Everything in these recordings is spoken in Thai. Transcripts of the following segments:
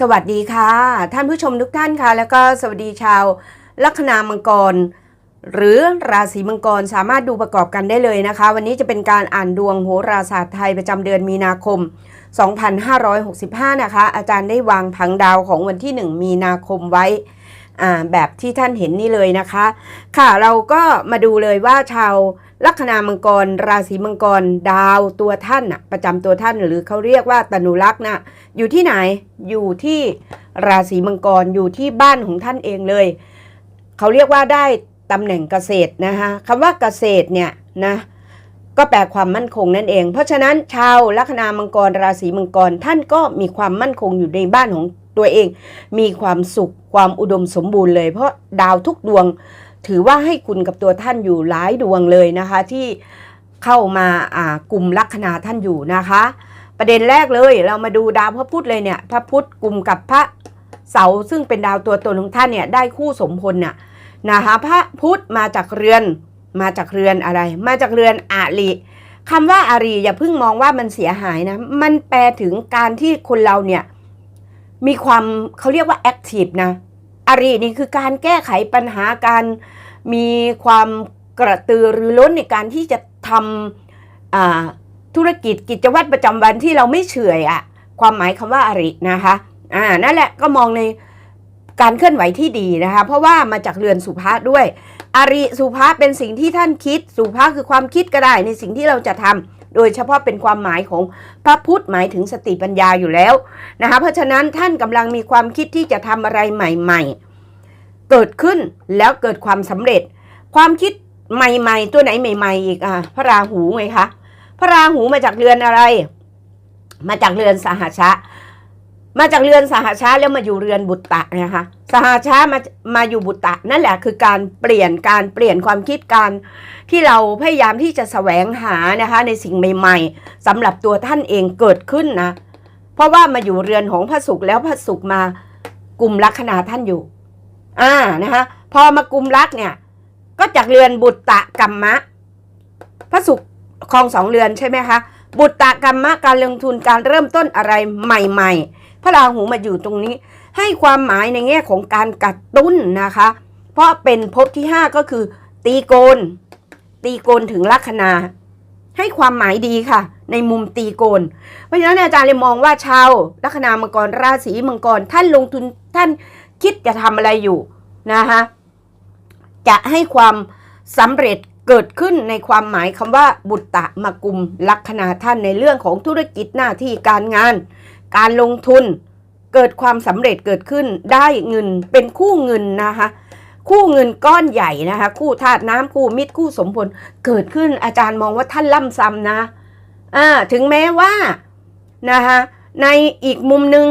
สวัสดีค่ะ ท่านผู้ชมทุกท่านค่ะ แล้วก็สวัสดีชาวลัคนามังกร หรือราศีมังกรสามารถดูประกอบกันได้เลยนะคะ วันนี้จะเป็นการอ่านดวงโหราศาสตร์ไทยประจำเดือนมีนาคม 2565 นะคะ อาจารย์ได้วางผังดาวของวันที่ 1 มีนาคมไว้ แบบที่ท่านเห็นนี่เลยนะคะ ค่ะเราก็มาดูเลยว่าชาวลัคนามังกร ราศีมังกรดาวตัวท่านน่ะประจำตัวท่านหรือเขาเรียกว่าตนุลักษณ์นะอยู่ที่ไหนอยู่ที่ราศีมังกรอยู่ที่บ้านของท่านเองเลยเขาเรียกว่าได้ตำแหน่งเกษตรนะคะคำว่าเกษตรเนี่ยนะก็แปลความมั่นคงนั่นเอง เพราะฉะนั้นชาวลัคนามังกรราศีมังกรท่านก็มีความมั่นคงอยู่ในบ้านของ ตัวเอง มีความสุขความอุดมสมบูรณ์เลย เพราะดาวทุกดวง ถือว่าให้คุณกับตัวท่านอยู่หลายดวงเลยนะคะ ที่เข้ามาอ่ากลุ่มลัคนาท่านอยู่นะคะ ประเด็นแรกเลยเรามาดูดาวพระพุธเลยเนี่ยพระพุธกลุ่มกับพระเสาร์ซึ่งเป็นดาวตัวตนของท่านเนี่ยได้คู่สมพลน่ะนะคะพระพุธมาจากเรือนมาจากเรือนอะไร มาจากเรือนอาริคำว่าอารีอย่าเพิ่งมองว่ามันเสียหายนะ มันแปลถึงการที่คนเราเนี่ย มีความเขาเรียกว่าแอคทีฟนะอารีนี่คือการแก้ไขปัญหาการมีความกระตือรือร้นในการที่จะทำธุรกิจกิจวัตรประจำวันที่เราไม่เฉื่อยอะความหมายคำว่าอารินะคะอ่านั่นแหละก็มองในการเคลื่อนไหวที่ดีนะคะ เพราะว่ามาจากเรือนสุภาษด้วย อาริสุภาษเป็นสิ่งที่ท่านคิด สุภาษคือความคิดก็ได้ในสิ่งที่เราจะทำ โดยเฉพาะเป็นความหมายของพระพุทธหมายถึงสติปัญญาอยู่แล้วนะคะเพราะฉะนั้นท่านกำลังมีความคิดที่จะทำอะไรใหม่ ๆ เกิดขึ้นแล้วเกิดความสำเร็จ ความคิดใหม่ ๆ ตัวไหนใหม่ ๆ อีกอะพระราหูไงคะพระราหูมาจากเรือนอะไร มาจากเรือนสหชะ มาจากเรือนสหชาแล้วมาอยู่เรือนบุตตะนะคะสหชามามาอยู่บุตตะนั่นแหละคือการเปลี่ยนการเปลี่ยนความคิดการที่เราพยายามที่จะแสวงหานะคะในสิ่งใหม่ๆสำหรับตัวท่านเองเกิดขึ้นนะเพราะว่ามาอยู่เรือนของพระศุกร์แล้วพระศุกร์มากลุ่มลัคนาท่านอยู่อ่านะคะพอมากลุ่มลักเนี่ยก็จากเรือนบุตตะกรรมะ พระศุกร์ครองสองเรือนใช่ไหมคะบุตตะกรรมะการลงทุนการเริ่มต้นอะไรใหม่ ๆ พระราหูมาอยู่ตรงนี้ ให้ความหมายในแง่ของการกระตุ้นนะคะ เพราะเป็นภพที่ 5 ก็คือ ตีโกน ตีโกนถึงลัคนา ให้ความหมายดีค่ะ ในมุมตีโกน เพราะฉะนั้นอาจารย์เลยมองว่าชาวลัคนามังกรราศีมังกรท่านลงทุนท่านคิดจะทำอะไรอยู่นะคะจะให้ความสำเร็จเกิดขึ้นในความหมายคำว่าบุตตะมากุมลัคนาท่านในเรื่องของธุรกิจหน้าที่การงาน การลงทุนเกิดความสำเร็จเกิดขึ้นได้เงินเป็นคู่เงินนะคะ คู่เงินก้อนใหญ่นะคะ คู่ธาตุน้ำคู่มิตรคู่สมผลเกิดขึ้นอาจารย์มองว่าท่านล่ำซ้ำนะอ่าถึงแม้ว่านะคะในอีกมุมหนึ่ง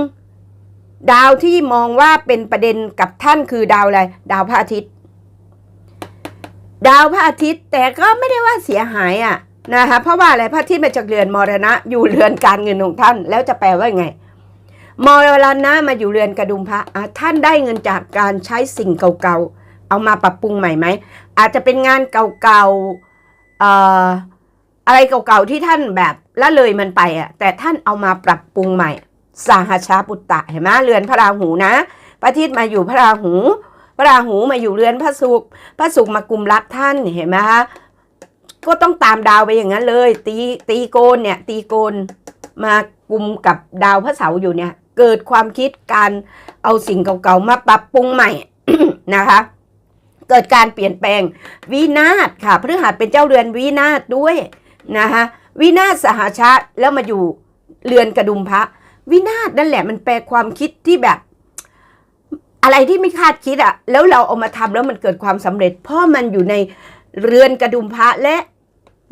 ดาวที่มองว่าเป็นประเด็นกับท่านคือดาวอะไรดาวพระอาทิตย์ ดาวพระอาทิตย์แต่ก็ไม่ได้ว่าเสียหายอะ่ะ นะคะเพราะว่าอะไรพระทิตย์มาจากเรือนมรณะ อยู่เรือนการเงินของท่าน แล้วจะแปลว่าไงมรณะมาอยู่เรือนกระดุมพระท่านได้เงินจากการใช้สิ่งเก่าๆเอามาปรับปรุงใหม่ไหมอาจจะเป็นงานเก่าๆอะไรเก่าๆที่ท่านแบบละเลยมันไปอะแต่ท่านเอามาปรับปรุงใหม่สหชาปุตตะเห็นไหมเรือนพระราหูนะพระอาทิตย์มาอยู่พระราหู พระราหูมาอยู่เรือนพระศุกร์พระศุกร์มากลุ่มรักท่านเห็นไหมคะ ก็ต้องตามดาวไปอย่างนั้นเลย ตีตีโกนเนี่ย ตีโกนมากลุ่มกับดาวพระเสาร์อยู่เนี่ย เกิดความคิดการเอาสิ่งเก่าๆมาปรับปรุงใหม่นะคะ เกิดการเปลี่ยนแปลงวินาศค่ะพฤหัสเป็นเจ้าเรือนวินาศด้วยนะคะวินาศสหชาติแล้วมาอยู่เรือนกระดุมพระ วินาศนั่นแหละมันแปลความคิดที่แบบ อะไรที่ไม่คาดคิดอะแล้วเราเอามาทำแล้วมันเกิดความสำเร็จ เพราะมันอยู่ใน เรือนกระดุมพระและ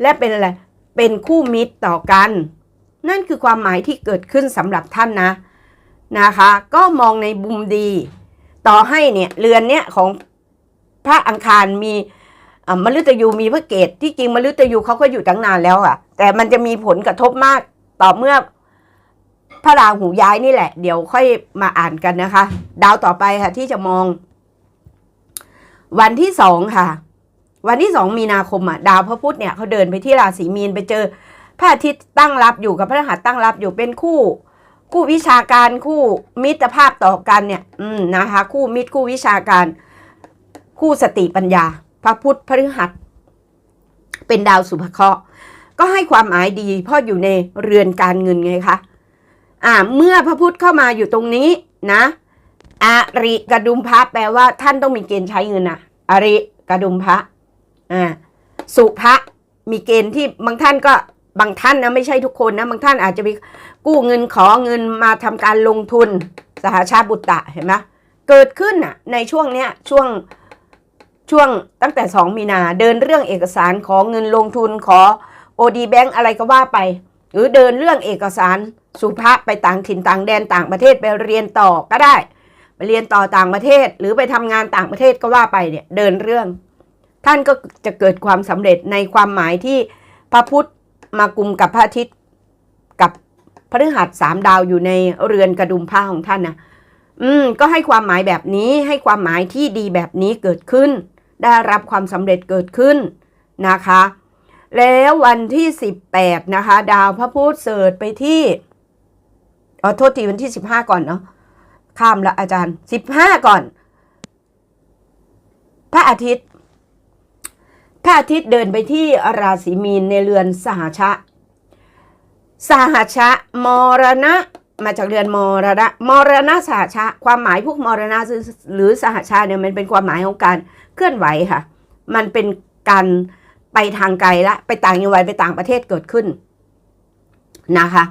และเป็นอะไร เป็นคู่มิตรต่อกัน นั่นคือความหมายที่เกิดขึ้นสำหรับท่านนะนะคะ ก็มองในบุมดี ต่อให้เนี่ยเรือนเนี่ยของพระอังคารมีมฤตยูมีพระเกตที่จริงมฤตยูเขาก็อยู่ตั้งนานแล้วอะแต่มันจะมีผลกระทบมากต่อเมื่อพระราหูย้ายนี่แหละ เดี๋ยวค่อยมาอ่านกันนะคะ ดาวต่อไปค่ะที่จะมอง วันที่สองค่ะ วันที่สองมีนาคมอะดาวพระพุธเนี่ยเขาเดินไปที่ราศีมีนไปเจอพระอาทิตย์ตั้งรับอยู่กับพระรหัสตั้งรับอยู่เป็นคู่ คู่วิชาการคู่มิตรภาพต่อกันเนี่ยอืมนะคะคู่มิตรคู่วิชาการ คู่สติปัญญา พระพุธพฤหัส เป็นดาวสุภเคราะห์ก็ให้ความหมายดีเพราะอยู่ในเรือนการเงินไงคะอ่าเมื่อพระพุธเข้ามาอยู่ตรงนี้นะอาริกระดุมพระแปลว่าท่านต้องมีเกณฑ์ใช้เงินอะอาริกระดุมพระ อ่าสุภะมีเกณฑ์ที่บางท่านก็บางท่านนะไม่ใช่ทุกคนนะบางท่านอาจจะไปกู้เงินขอเงินมาทำการลงทุนสหชาติบุตตะเห็นไหมเกิดขึ้นอะในช่วงเนี้ยช่วงช่วงตั้งแต่ 2 มีนาเดินเรื่องเอกสารขอเงินลงทุนขอโอดีแบงอะไรก็ว่าไป หรือเดินเรื่องเอกสารสุภาพไปต่างถิ่นต่างแดนต่างประเทศไปเรียนต่อก็ได้ ไปเรียนต่อต่างประเทศ หรือไปทำงานต่างประเทศก็ว่าไปเนี่ยเดินเรื่อง ท่านก็จะเกิดความสำเร็จในความหมายที่พระพุทธมากุมกับพระอาทิตย์กับพฤหัสสามดาวอยู่ในเรือนกระดุมผ้าของท่านนะอืม ก็ให้ความหมายแบบนี้ให้ความหมายที่ดีแบบนี้เกิดขึ้น ได้รับความสำเร็จเกิดขึ้นนะคะ แล้ววันที่ 18 นะคะ ดาวพระพุธเสดิร์ชไปที่เอโทษทีวันที่ 15 ก่อนเนาะข้ามละอาจารย์ 15 ก่อน พระอาทิตย์ ระอาทิตย์เดินไปที่ราศีมีนในเรือนสหชะ สหชะ มรณะ มาจากเรือนมรณะ มรณะสหชะ ความหมายพวกมรณะหรือสหชาเนี่ยมันเป็นความหมายของการเคลื่อนไหวค่ะ มันเป็นการไปทางไกลละ ไปต่างจังหวัดไปต่างประเทศเกิดขึ้นนะคะ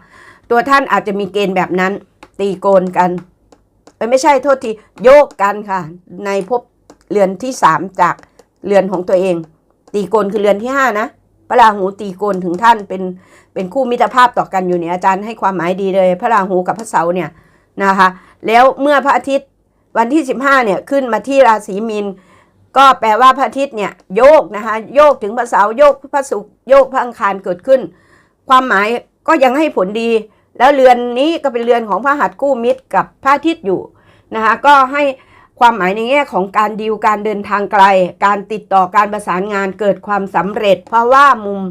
ตัวท่านอาจจะมีเกณฑ์แบบนั้น ตีโกนกันไม่ใช่โทษทีโยกกันค่ะ ในภพเรือนที่สามจากเรือนของตัวเอง ตีโกนคือเรือนที่ห้านะพระราหูตีโกนถึงท่านเป็นเป็นคู่มิตรภาพต่อกันอยู่เนี่ยอาจารย์ให้ความหมายดีเลย พระราหูกับพระเสาร์เนี่ยนะคะแล้วเมื่อพระอาทิตย์วันที่ 15เนี่ยขึ้นมาที่ราศีมีนก็แปลว่าพระอาทิตย์เนี่ยโยกนะคะโยกถึงพระเสาร์โยกพระศุกร์โยกพระอังคารเกิดขึ้น ความหมายก็ยังให้ผลดี แล้วเรือนนี้ก็เป็นเรือนของพระหัตถ์กู้มิตรกับพระอาทิตย์อยู่นะคะก็ให้ ความหมายในแง่ของการดีลการเดินทางไกล การติดต่อการประสานงานเกิดความสำเร็จ เพราะว่ามุม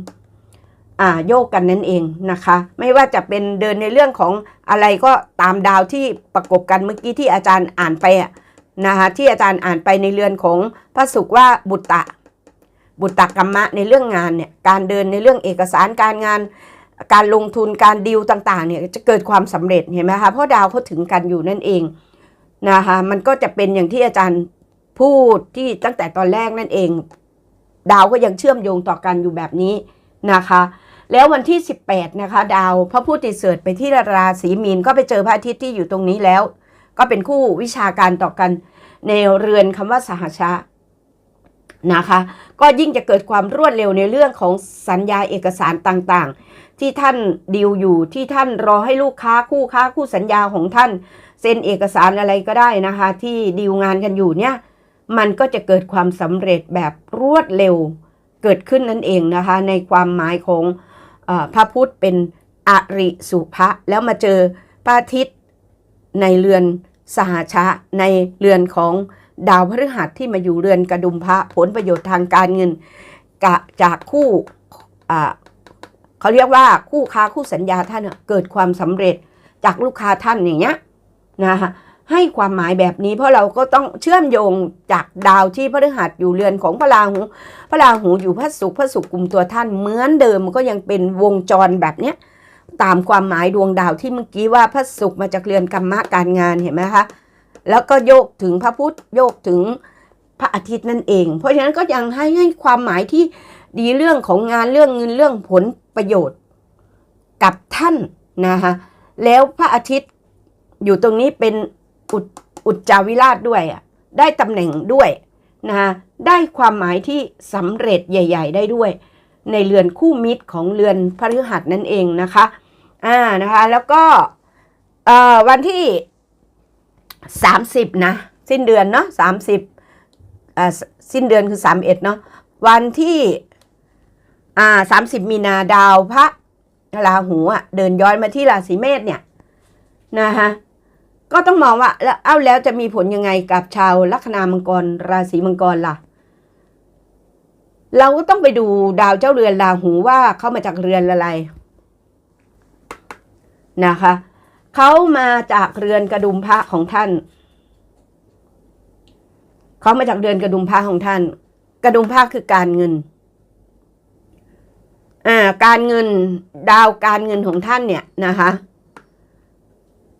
โยกกันนั่นเองนะคะ ไม่ว่าจะเป็นเดินในเรื่องของอะไรก็ตามดาวที่ประกบกันเมื่อกี้ที่อาจารย์อ่านไปอะนะคะที่อาจารย์อ่านไปในเรือนของพระศุกร์ว่าบุตตะ บุตตกรรมะในเรื่องงานเนี่ยการเดินในเรื่องเอกสารการงาน การลงทุนการดีลต่างๆเนี่ยจะเกิดความสำเร็จเห็นไหมคะเพราะดาวเขาถึงกันอยู่นั่นเอง นะคะมันก็จะเป็นอย่างที่อาจารย์พูดที่ตั้งแต่ตอนแรกนั่นเอง ดาวก็ยังเชื่อมโยงต่อกันอยู่แบบนี้นะคะ แล้ววันที่ 18 นะคะ ดาวพระพุธติเสดิร์ชไปที่ราศีมีนก็ไปเจอพระอาทิตย์ที่อยู่ตรงนี้แล้ว ก็เป็นคู่วิชาการต่อกันในเรือนคำว่าสหชานะคะ ก็ยิ่งจะเกิดความรวดเร็วในเรื่องของสัญญาเอกสารต่างๆ ที่ท่านดีลอยู่ที่ท่านรอให้ลูกค้าคู่ค้าคู่สัญญาของท่าน เซ็นเอกสารอะไรก็ได้นะคะ ที่ดีลงานกันอยู่เนี่ย มันก็จะเกิดความสำเร็จแบบรวดเร็วเกิดขึ้นนั่นเองนะคะ ในความหมายของอพระพุทธเป็นอริสุภะแล้วมาเจอพระอาทิตย์ในเรือนสหชะในเรือนของดาวพฤหัสที่มาอยู่เรือนกระดุมพระผลประโยชน์ทางการเงินกะจากคู่เขาเรียกว่าคู่ค้าคู่สัญญาท่านเกิดความสำเร็จจากลูกค้าท่านอย่างเงี้ย นะคะให้ความหมายแบบนี้เพราะเราก็ต้องเชื่อมโยงจากดาวที่พระฤหัสอยู่เรือนของพระราหู พระราหูอยู่พระศุกร์พระศุกร์กลุ่มตัวท่านเหมือนเดิมก็ยังเป็นวงจรแบบเนี้ยตามความหมายดวงดาวที่เมื่อกี้ว่าพระศุกร์มาจากเรือนกรรมะการงานเห็นไหมคะแล้วก็โยกถึงพระพุธโยกถึงพระอาทิตย์นั่นเอง เพราะฉะนั้นก็ยังให้ให้ความหมายที่ดีเรื่องของงานเรื่องเงินเรื่องผลประโยชน์กับท่านนะคะแล้วพระอาทิตย์ อยู่ตรงนี้เป็นอุอุจจาวิราชด้วยอะได้ตำแหน่งด้วยนะคะได้ความหมายที่สำเร็จใหญ่ ๆ ได้ด้วย ในเรือนคู่มิตรของเรือนพฤหัสนั่นเองนะคะอ่านะคะแล้วก็วันที่ 30 นะ สิ้นเดือนเนาะ30อ่าสิ้นเดือนคือ 31เนาะวันที่อ่า30มีนาดาวพระราหูอะเดินย้อนมาที่ราศีเมษเนี่ยนะคะ ก็ต้องมองว่าแล้วเอ้าแล้วจะมีผลยังไงกับชาวลัคนามังกรราศีมังกรล่ะ เราก็ต้องไปดูดาวเจ้าเรือนราหูว่าเข้ามาจากเรือนอะไรนะคะเขามาจากเรือนกระดุมพระของท่านเขามาจากเรือนกระดุมพระของท่าน กระดุมพระคือการเงินอ่าการเงินดาวการเงินของท่านเนี่ยนะคะ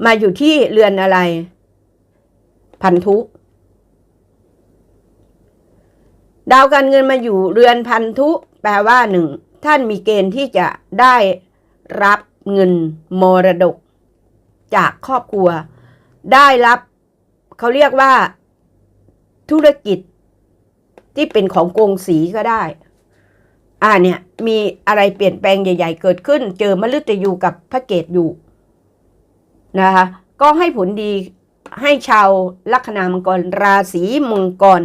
มาอยู่ที่เรือนอะไร พันธุดาวการเงินมาอยู่เรือนพันธุ แปลว่าหนึ่งท่านมีเกณฑ์ที่จะได้รับเงินมรดก จากครอบครัว ได้รับเขาเรียกว่าธุรกิจ ที่เป็นของกงสีก็ได้ อ่าเนี่ย มีอะไรเปลี่ยนแปลงใหญ่ ๆ เกิดขึ้น เจอมฤตยูกับพระเกตอยู่ นะคะก็ให้ผลดีให้ชาวลัคนามังกรราศีมังกร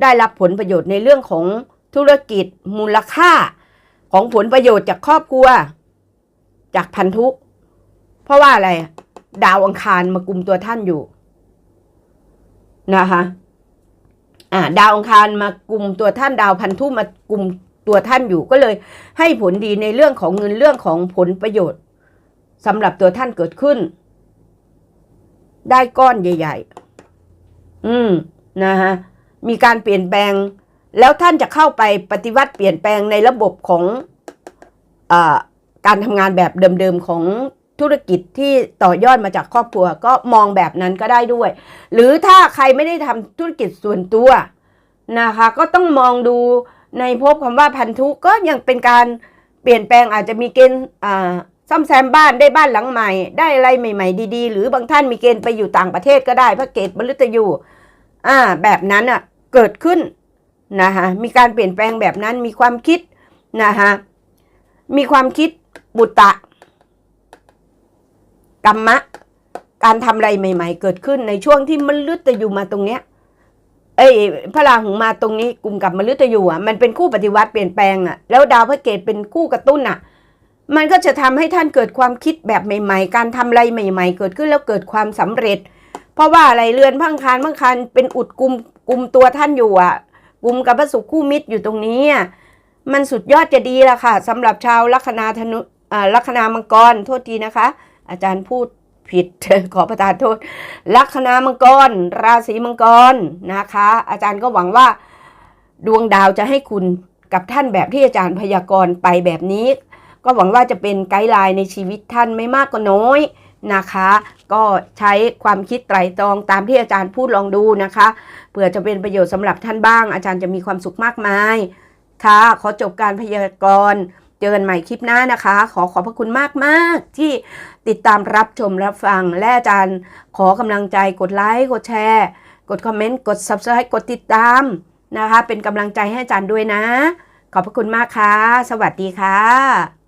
ได้รับผลประโยชน์ในเรื่องของธุรกิจมูลค่าของผลประโยชน์จากครอบครัว จากพันธุ เพราะว่าอะไร ดาวอังคารมากุมตัวท่านอยู่นะคะอ่าดาวอังคารมากุมตัวท่านดาวพันธุมากุมตัวท่านอยู่ก็เลย ให้ผลดีในเรื่องของเงินเรื่องของผลประโยชน์สำหรับตัวท่านเกิดขึ้น ได้ก้อนใหญ่ ๆ อืมนะฮะมีการเปลี่ยนแปลง แล้วท่านจะเข้าไปปฏิวัติเปลี่ยนแปลงในระบบของอการทำงานแบบเดิมๆของธุรกิจที่ต่อยอดมาจากครอบครัว ก็มองแบบนั้นก็ได้ด้วย หรือถ้าใครไม่ได้ทำธุรกิจส่วนตัวนะคะ ก็ต้องมองดูในภพคำว่าพันธุก็ยังเป็นการเปลี่ยนแปลงอาจจะมีเกณฑ์ ซ่อมแซมบ้านได้บ้านหลังใหม่ ได้อะไรใหม่ ๆ ดีๆ หรือบางท่านมีเกณฑ์ไปอยู่ต่างประเทศก็ได้พระเกตมฤตยูอ่าแบบนั้นอะเกิดขึ้นนะคะมีการเปลี่ยนแปลงแบบนั้นมีความคิดนะคะมีความคิดบุตตะกรรมะ การทำอะไรใหม่ ๆ เกิดขึ้นในช่วงที่มฤตยูมาตรงเนี้ยเอ้ยพระราหูมาตรงนี้กลุ่มกับมฤตยูอะมันเป็นคู่ปฏิวัติเปลี่ยนแปลงอะแล้วดาวพระเกตเป็นคู่กระตุ้นอะ มันก็จะทำให้ท่านเกิดความคิดแบบใหม่ ๆ การทำอะไรใหม่ ๆ เกิดขึ้นแล้วเกิดความสำเร็จ เพราะว่าอะไรเรือนพังคารพังคารเป็นอุดกุมกุมตัวท่านอยู่อะกุมกับพระสุขคู่มิตรอยู่ตรงนี้อะมันสุดยอดจะดีละค่ะสำหรับชาวลัคนาธนุอ่าลัคนามังกรโทษทีนะคะ อาจารย์พูดผิดขอประทานโทษ ลัคนามังกร ราศีมังกรนะคะ อาจารย์ก็หวังว่า ดวงดาวจะให้คุณกับท่านแบบที่อาจารย์พยากรณ์ไปแบบนี้ ก็หวังว่าจะเป็นไกด์ไลน์ในชีวิตท่านไม่มากก็น้อยนะคะ ก็ใช้ความคิดไตรตรองตามที่อาจารย์พูดลองดูนะคะเผื่อจะเป็นประโยชน์สำหรับท่านบ้าง อาจารย์จะมีความสุขมากมาย ค่ะ ขอจบการพยากรณ์เจอกันใหม่คลิปหน้านะคะ ขอขอบพระคุณมากมากที่ติดตามรับชมรับฟัง และอาจารย์ขอกำลังใจกดไลค์กดแชร์ กดคอมเมนต์ กด subscribe กดติดตามนะคะ เป็นกำลังใจให้อาจารย์ด้วยนะ ขอบพระคุณมากค่ะ สวัสดีค่ะ